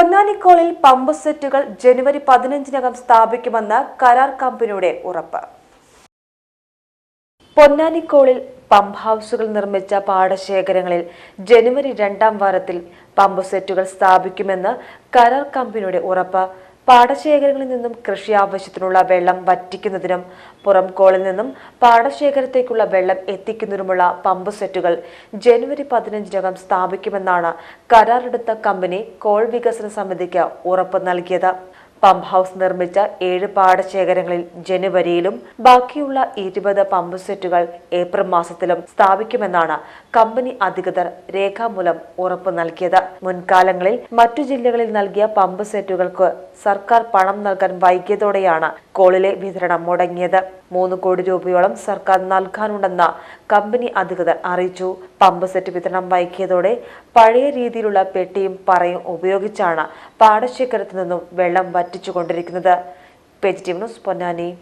പൊന്നാനിക്കോളിൽ pump സെറ്റുകൾ ജനുവരി പതിനഞ്ചിനകം സ്ഥാപിക്കുമെന്ന് കരാർ കമ്പനിയുടെ ഉറപ്പ്. പൊന്നാനിക്കോളിൽ പമ്പ് ഹൗസുകൾ നിർമ്മിച്ച പാടശേഖരങ്ങളിൽ ജനുവരി രണ്ടാം വാരത്തിൽ പമ്പ് സെറ്റുകൾ സ്ഥാപിക്കുമെന്ന് കരാർ കമ്പനിയുടെ ഉറപ്പ്. പാടശേഖരങ്ങളിൽ നിന്നും കൃഷി ആവശ്യത്തിനുള്ള വെള്ളം വറ്റിക്കുന്നതിനും പുറംകോളിൽ നിന്നും പാടശേഖരത്തേക്കുള്ള വെള്ളം എത്തിക്കുന്നതിനുമുള്ള പമ്പ് സെറ്റുകൾ ജനുവരി പതിനഞ്ചിനകം സ്ഥാപിക്കുമെന്നാണ് കരാറെടുത്ത കമ്പനി കോൾ വികസന സമിതിക്ക് ഉറപ്പ് നൽകിയത്. പമ്പ് ഹൗസ് നിർമ്മിച്ച ഏഴ് പാടശേഖരങ്ങളിൽ ജനുവരിയിലും ബാക്കിയുള്ള ഇരുപത് പമ്പ് സെറ്റുകൾ ഏപ്രിൽ മാസത്തിലും സ്ഥാപിക്കുമെന്നാണ് കമ്പനി അധികൃതർ രേഖാമൂലം ഉറപ്പ് നൽകിയത്. മുൻകാലങ്ങളിൽ മറ്റു ജില്ലകളിൽ നൽകിയ പമ്പ് സെറ്റുകൾക്ക് സർക്കാർ പണം നൽകാൻ വൈകിയതോടെയാണ് കോളിലെ വിതരണം മുടങ്ങിയത്. മൂന്ന് കോടി രൂപയോളം സർക്കാർ നൽകാനുണ്ടെന്ന് കമ്പനി അധികൃതർ അറിയിച്ചു. പമ്പ് സെറ്റ് വിതരണം വൈകിയതോടെ പഴയ രീതിയിലുള്ള പെട്ടിയും പറയും ഉപയോഗിച്ചാണ് പാടശേഖരത്തു നിന്നും വെള്ളം ന്യൂസ് പൊന്നാനി.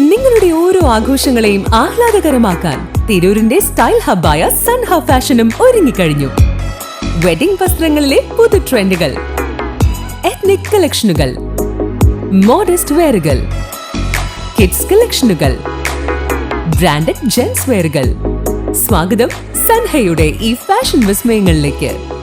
നിങ്ങളുടെ ഓരോ ആഘോഷങ്ങളെയും ആഹ്ലാദകരമാക്കാൻ തിരൂരിന്റെ സ്റ്റൈൽ ഹബ്ബായ സൺ ഹബ് ഫാഷനും ഒരുങ്ങിക്കഴിഞ്ഞു. വെഡിംഗ് വസ്ത്രങ്ങളിലെ പുതു ട്രെൻഡുകൾ എത്നിക് കളക്ഷനുകൾ മോഡസ്റ്റ് വെയറുകൾ കിഡ്സ് കളക്ഷനുകൾ ബ്രാൻഡഡ് ജെൻസ് വെയറുകൾ സ്വാഗതം സൻഹയുടെ ഈ ഫാഷൻ വിസ്മയങ്ങളിലേക്ക്.